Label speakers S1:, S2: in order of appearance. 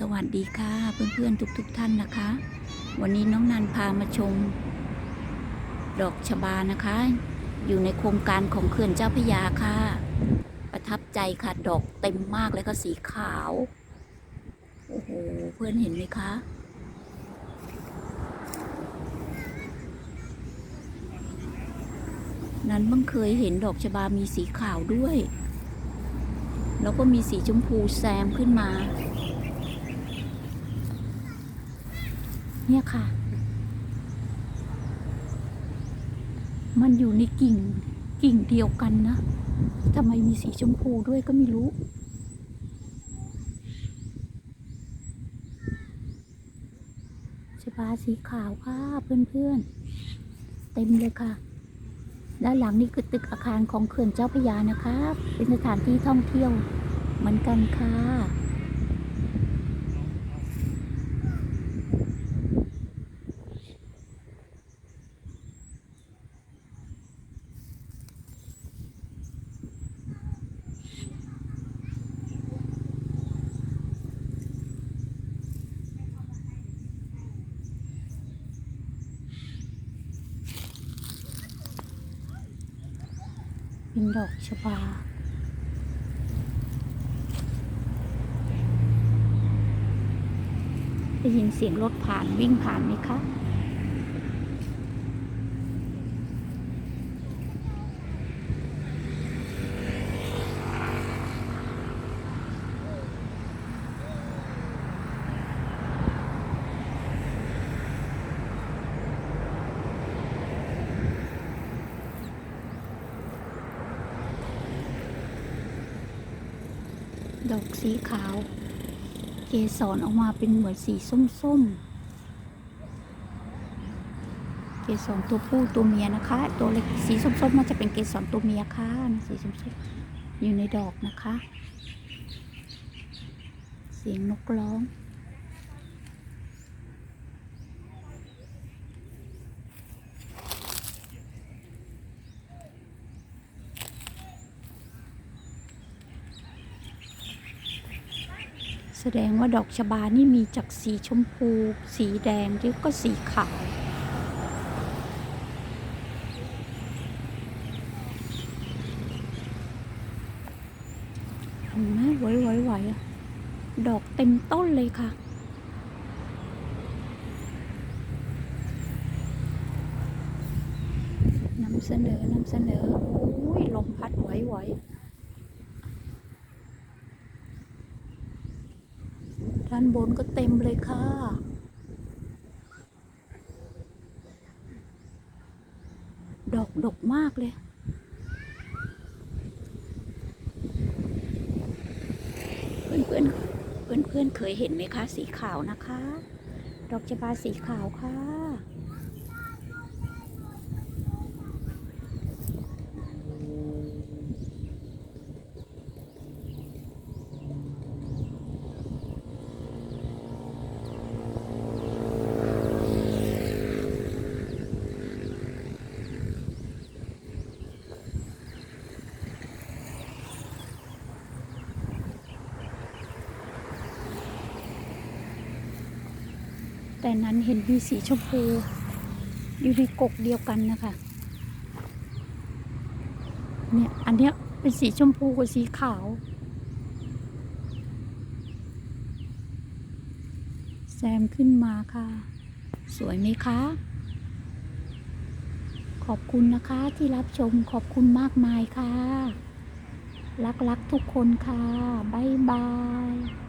S1: สวัสดีค่ะเพื่อนๆทุกๆทท่านนะคะ วันนี้น้องนันพามาชม ดอกชบานะคะ อยู่ในโครงการของเขื่อนเจ้าพยาค่ะ ประทับใจค่ะดอกเต็มมากเลยค่ะสีขาวโอ้โหเพื่อนเห็นไหมคะนั้นเพิ่งเคยเห็นดอกชบามีสีขาวด้วย แล้วก็มีสีชมพูแซมขึ้นมา เนี่ยค่ะ มันอยู่ในกิ่งกิ่งเดียวกันนะทำไมมีสีชมพูด้วยก็ไม่รู้ชบาสีขาวค่ะเพื่อนๆ เต็มเลยค่ะ ด้านหลังนี่คือตึกอาคารของเขื่อนเจ้าพยานะคะ เป็นสถานที่ท่องเที่ยวเหมือนกันค่ะ เป็นดอกชบาได้ยินเสียงรถผ่านวิ่งผ่านไหมคะ ดอกสีขาว เกสรออกมาเป็นเหมือนสีส้มๆ เกสรตัวผู้ตัวเมียนะคะ ตัวเล็กสีส้มๆมันจะเป็นเกสรตัวเมียค่ะสีส้มๆอยู่ในดอกนะคะ เสียงนกร้อง ดงว่าดอกชบานี่มีจากสีชมพู สีแดงหรือก็สีขาว เห็นไหมไหวไหวไหวอะดอกเต็มต้นเลยค่ะนำเสนอนำเสนอโอ้ยลมพัดไหวไหว ด้านบนก็เต็มเลยค่ะ ดอกดกมากเลยเพื่อนเพื่อนเพื่อนเพื่อนเคยเห็นไหมคะ สีขาวนะคะ ดอกจบาสีขาวค่ะ แต่นั้นเห็นมีสีชมพู อยู่ในกกเดียวกันนะคะ เนี่ย อันเนี้ยเป็นสีชมพูกับสีขาว แซมขึ้นมาค่ะ สวยไหมคะ ขอบคุณนะคะที่รับชมขอบคุณมากมายค่ะ รักๆทุกคนค่ะ บ๊ายบาย